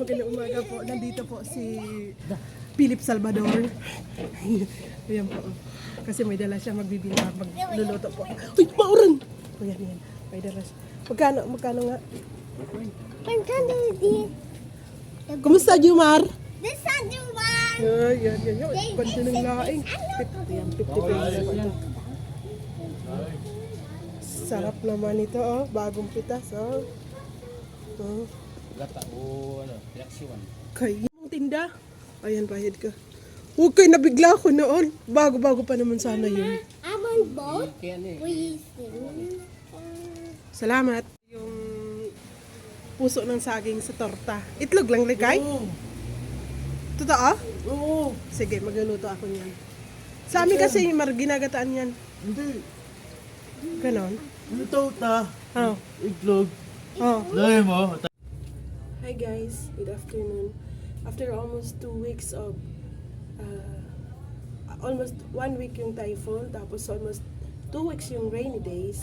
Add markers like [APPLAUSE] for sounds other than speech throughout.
magandang umaga po. Nandito po si Philip Salvador. Ayan po. Kasi may dala siya magbibinta, magluluto po. Uy, mauran! O yan, yan. May dala siya. Magkano, magkano nga? Kumusta, Jumar? This is the one. Ay, yan, yan, yan. Ganda ng laing. Ayan, 50 pesos. Sarap naman ito, oh. Bagong pitas, oh. Oh. Gata o ano, reaksyon. Kay yung tinda. Ayan, bayad ka. Huwag kayo nabigla ko noon. Bago-bago pa naman sana yun. I'm on boat. Kaya ni, We sing. Salamat. Yung puso ng saging sa torta. Itlog lang, ligay? Totoo? Oo, Sige, magluluto ako niyan. Sa amin kasi mar ginagataan yan. hindi. Ganon. Ano to ta? Oh. Itlog. Oh. Dahil mo. Hi guys, good afternoon. After almost two weeks of uh, almost one week yung typhoon, tapos almost two weeks yung rainy days.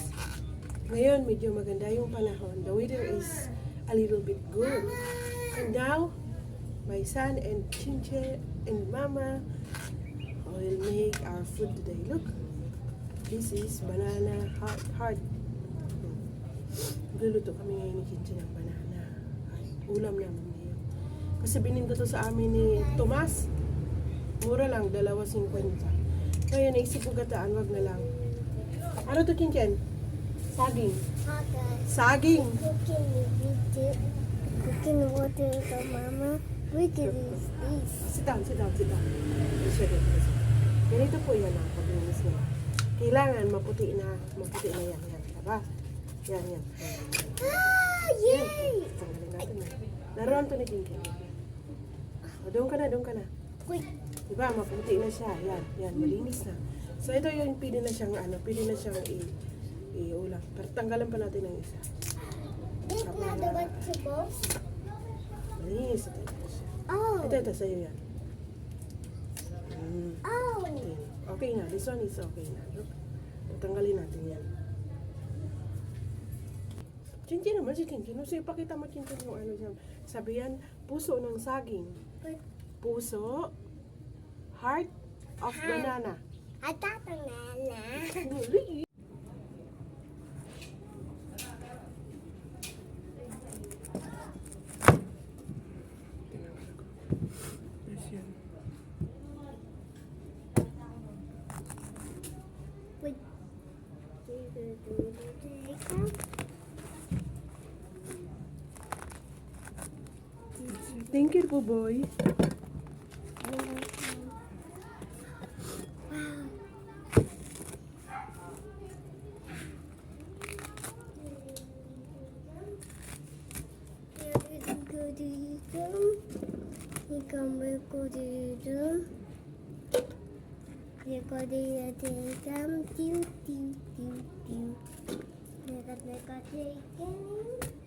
Ngayon, medyo maganda yung panahon. The weather is a little bit good. And now, my son and Chinche and Mama will make our food today. Look, this is banana hard. hard. Magluluto kami ngayon ni Chinche ng banana. Ulam namin ngayon. Kasi bininda to sa amin ni Tomas. Mura lang, dalawa 50. Kaya naisip ko gataan, wag na lang. Ano to, Chinchen? Saging. Saging! Cooking water. Cooking water for mama. Look at this. this. Sit down, sit down, sit down. Ganito po yan ang paglinis niya. Kailangan maputi na, maputi na yan. Yan, diba? Yan, yan. Yay! Tanggalin natin na. Naroon to ni Chinchen. O, doon ka na, doon ka na. Quick. Diba, maputi na siya. Yan, yan, malinis na. So, ito yung pili na siyang, ano, pili na siyang i iulam. Pero tanggalan pa natin ng isa. This not the vegetables. Malinis na talaga siya. Oh. Ito, ito, sa'yo yan. Mm, Oh. okay. Okay na, this one is okay na. Look, tanggalin natin yan. Chinchin naman si Chinchin. Sige, pakita mo Chinchin yung ano dyan. Sabi yan, puso ng saging. Puso, heart of banana. Thought banana. Huli. Yes, yan. Wait. Thank you po, boy. Mama, Po. okay. Kasi ito na lahat siya.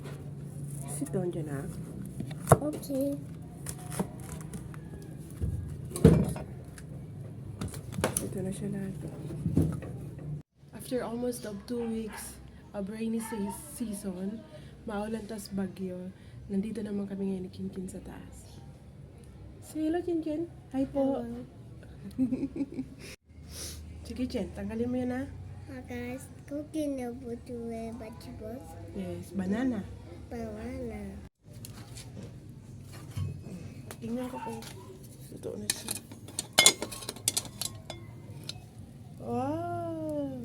Sit down dyan, ha? Okay. Ito na siya lahat. After almost of two weeks of rainy se- season, maulan tas bagyo, nandito naman kami ngayon ni Kinkin sa taas. Say hello, Kinkin. Hi po. [LAUGHS] Sige, Chen, tanggalin mo yan, ha? Guys, cooking the butter vegetables. Yes, banana. Banana. Tingnan ko kung totoo na siya. Wow!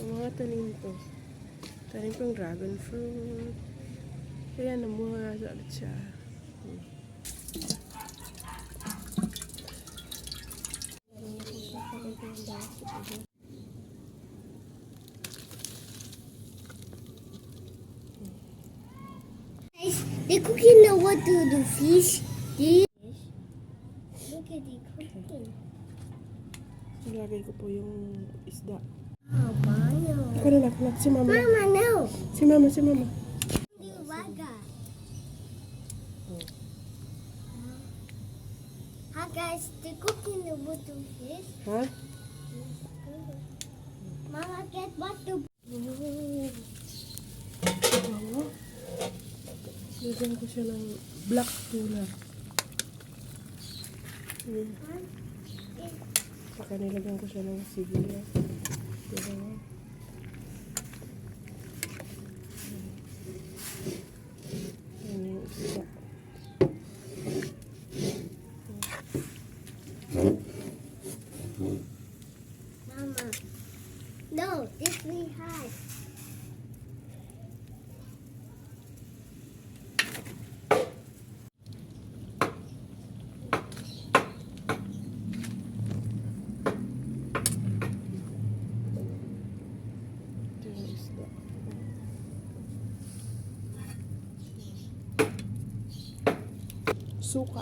Yung mga tanim ko. Tanim kong dragon fruit. Kaya namuha ulit siya. They cooking the what do the fish. Look at the cooking. Nilagay ko po yung isda. Oh, bayo. Teka na, si mama. Mama, no. Si mama, si mama. Guys, they cooking the to fish. Ha? Mama, get what to Oo. Lagyan ko siya ng black tuna. Saka nilagyan ko siya ng sibuyas. Diba? Yan yung isda. Mama. No, this we had. Ito yung isda. Suka.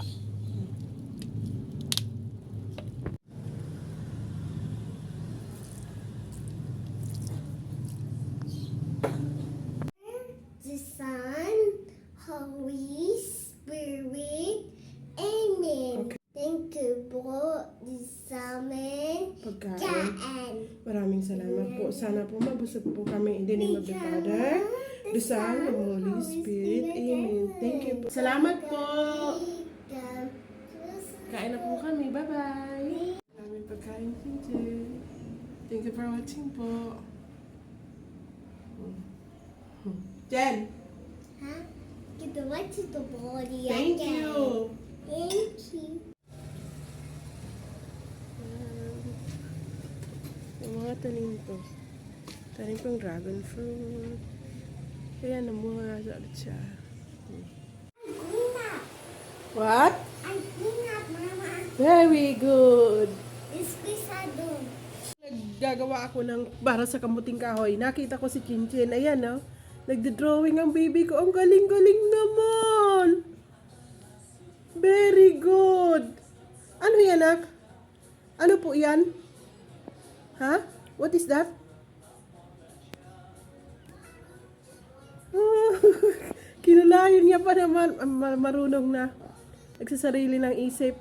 The Son, Holy Spirit, Amen. Thank you po, the Samen, Pagkain. Kaan. Maraming salamat po. Sana po mabusog po kami name of the Father, the Son, the Holy Spirit. Amen. Thank you po. Salamat po. Kain na po kami. Bye-bye. Maraming pagkain, Kinjin. Thank you for watching po. Jen, the right to the body thank again. you. Thank you. Yung mga tanim ko. Tanim kong dragon fruit. Kaya namuha sa ulit siya. Up. What? I clean up, Mama. Very good. It's pisado. Naggagawa ako ng para sa kamuting kahoy. Nakita ko si Chinchin. Ayan, no? Nagde-drawing ang baby ko. Ang galing-galing naman. Very good. Ano yan, nak? Ano po yan? Ha? What is that? Kinulayan niya pa naman. Ma- Marunong na. Nagsasarili ng isip.